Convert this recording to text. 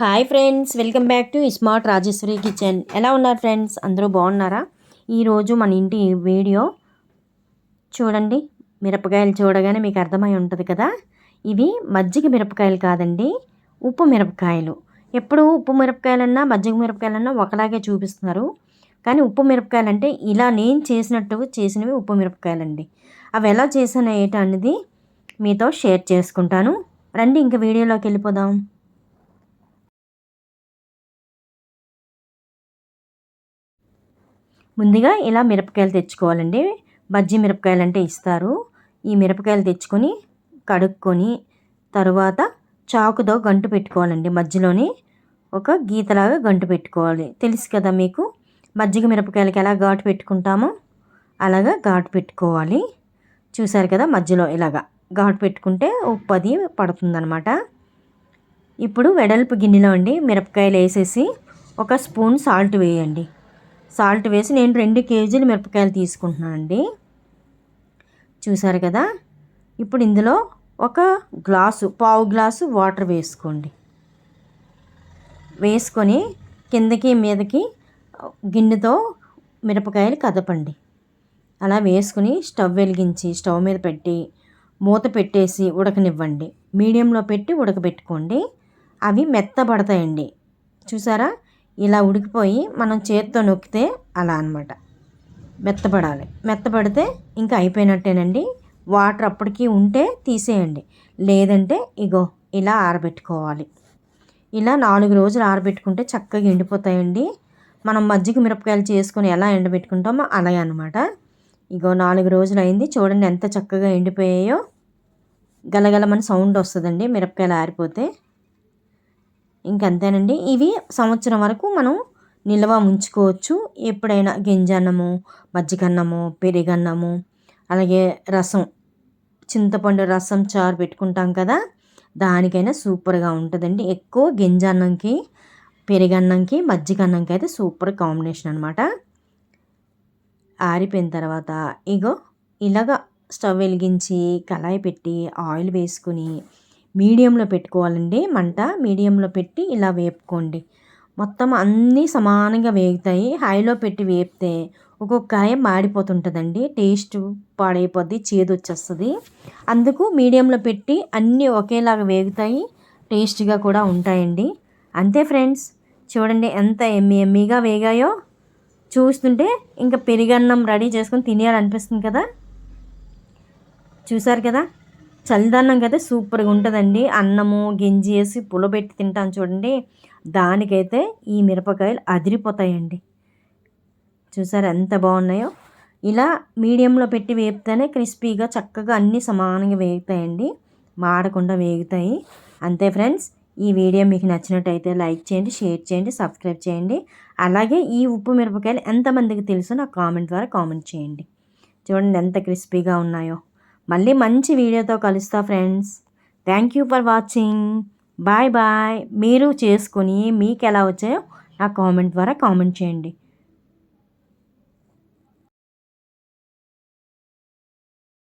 Hi friends welcome back to smart Rajeshwari kitchen ఎలా ఉన్నారు friends అందరూ బాగున్నారా? ఈరోజు మన ఇంటి వీడియో చూడండి. మిరపకాయలు చూడగానే మీకు అర్థమై ఉంటుంది కదా? ఇవి మజ్జిగ మిరపకాయలు కాదండి ఉప్పు మిరపకాయలు. ఎప్పుడు ఉప్పు మిరపకాయలన్నా మజ్జిగ మిరపకాయలన్నా ఒకలాగే చూపిస్తున్నారు. కానీ ఉప్పు మిరపకాయలు అంటే ఇలా నేను చేసినట్టు చేసినవి ఉప్పు మిరపకాయలండి. అవి ఎలా చేసాను ఏంటనేది మీతో షేర్ చేసుకుంటాను. రండి ఇంకా వీడియోలోకి వెళ్ళిపోదాం. ముందుగా ఇలా మిరపకాయలు తెచ్చుకోవాలండి. బజ్జీ మిరపకాయలు అంటే ఇస్తారు. ఈ మిరపకాయలు తెచ్చుకొని కడుక్కొని తరువాత చాకుతో గంటు పెట్టుకోవాలండి మధ్యలోని. ఒక గీతలాగా గంటు పెట్టుకోవాలి. తెలుసు కదా మీకు? మజ్జిగ మిరపకాయలకి ఎలా ఘాటు పెట్టుకుంటామో అలాగా ఘాటు పెట్టుకోవాలి. చూసారు కదా మధ్యలో ఇలాగా ఘాటు పెట్టుకుంటే ఉప్పు అది పడుతుందనమాట ఇప్పుడు వెడల్పు గిన్నెలో అండి మిరపకాయలు వేసేసి ఒక స్పూన్ సాల్ట్ వేయండి. సాల్ట్ వేసి నేను రెండు కేజీలు మిరపకాయలు తీసుకుంటున్నానండి చూసారు కదా? ఇప్పుడు ఇందులో ఒక గ్లాసు పావు గ్లాసు వాటర్ వేసుకోండి. వేసుకొని కిందకి మీదకి గిన్నెతో మిరపకాయలు కదపండి. అలా వేసుకుని స్టవ్ వెలిగించి స్టవ్ మీద పెట్టి మూత పెట్టేసి ఉడకనివ్వండి. మీడియంలో పెట్టి ఉడకబెట్టుకోండి. అవి మెత్తబడతాయండి. చూసారా? ఇలా ఉడికిపోయి మనం చేత్తో నొక్కితే అలా అనమాట మెత్తపడాలి మెత్తపడితే ఇంకా అయిపోయినట్టేనండి. వాటర్ అప్పటికీ ఉంటే తీసేయండి. లేదంటే ఇగో ఇలా ఆరబెట్టుకోవాలి. ఇలా నాలుగు రోజులు ఆరబెట్టుకుంటే చక్కగా ఎండిపోతాయండి. మనం మజ్జిగ మిరపకాయలు చేసుకొని ఎలా ఎండబెట్టుకుంటామో అలాగే అనమాట ఇగో నాలుగు రోజులు అయింది. చూడండి ఎంత చక్కగా ఎండిపోయాయో. గలగలమని సౌండ్ వస్తుందండి. మిరపకాయలు ఆరిపోతే. ఇంకంతేనండి. ఇవి సంవత్సరం వరకు మనం నిల్వ ఉంచుకోవచ్చు. ఎప్పుడైనా గింజన్నము మజ్జిగన్నము పెరిగన్నము అలాగే రసం చింతపండు రసం చారు పెట్టుకుంటాం కదా. దానికైనా సూపర్గా ఉంటుందండి. ఎక్కువ గింజన్నంకి పెరిగన్నంకి మజ్జిగన్నంకి అయితే సూపర్ కాంబినేషన్ అనమాట ఆరిపోయిన తర్వాత ఇగో ఇలాగ స్టవ్ వెలిగించి కళాయి పెట్టి ఆయిల్ వేసుకుని మీడియంలో పెట్టుకోవాలండి. మంట మీడియంలో పెట్టి ఇలా వేపుకోండి. మొత్తం అన్నీ సమానంగా వేగుతాయి. హైలో పెట్టి వేపితే ఒక్కొక్క కాయ మాడిపోతుంటుందండి. టేస్ట్ పాడైపోద్ది చేదు వచ్చేస్తుంది అందుకు మీడియంలో పెట్టి అన్నీ ఒకేలాగా వేగుతాయి. టేస్ట్గా కూడా ఉంటాయండి. అంతే ఫ్రెండ్స్. చూడండి ఎంత ఎమ్మి ఎమ్మిగా వేగాయో. చూస్తుంటే ఇంకా పెరిగన్నం రెడీ చేసుకొని తినేయాలనిపిస్తుంది కదా. చూసారు కదా? చలిదన్నం కదా సూపర్గా ఉంటుందండి అన్నము గింజి వేసి పులబెట్టి తింటాను చూడండి. దానికైతే ఈ మిరపకాయలు అదిరిపోతాయండి. చూసారు ఎంత బాగున్నాయో? ఇలా మీడియంలో పెట్టి వేపితేనే క్రిస్పీగా చక్కగా అన్నీ సమానంగా వేగుతాయండి. మాడకుండా వేగుతాయి. అంతే ఫ్రెండ్స్ ఈ వీడియో మీకు నచ్చినట్టయితే లైక్ చేయండి షేర్ చేయండి సబ్స్క్రైబ్ చేయండి. అలాగే ఈ ఉప్పు మిరపకాయలు ఎంతమందికి తెలుసో నాకు కామెంట్ ద్వారా కామెంట్ చేయండి. చూడండి ఎంత క్రిస్పీగా ఉన్నాయో. మళ్ళీ మంచి వీడియోతో కలుస్తా friends thank you for watching bye bye మీరు చేసుకొని మీకు ఎలా వచ్చాయో నా కామెంట్ ద్వారా కామెంట్ చేయండి.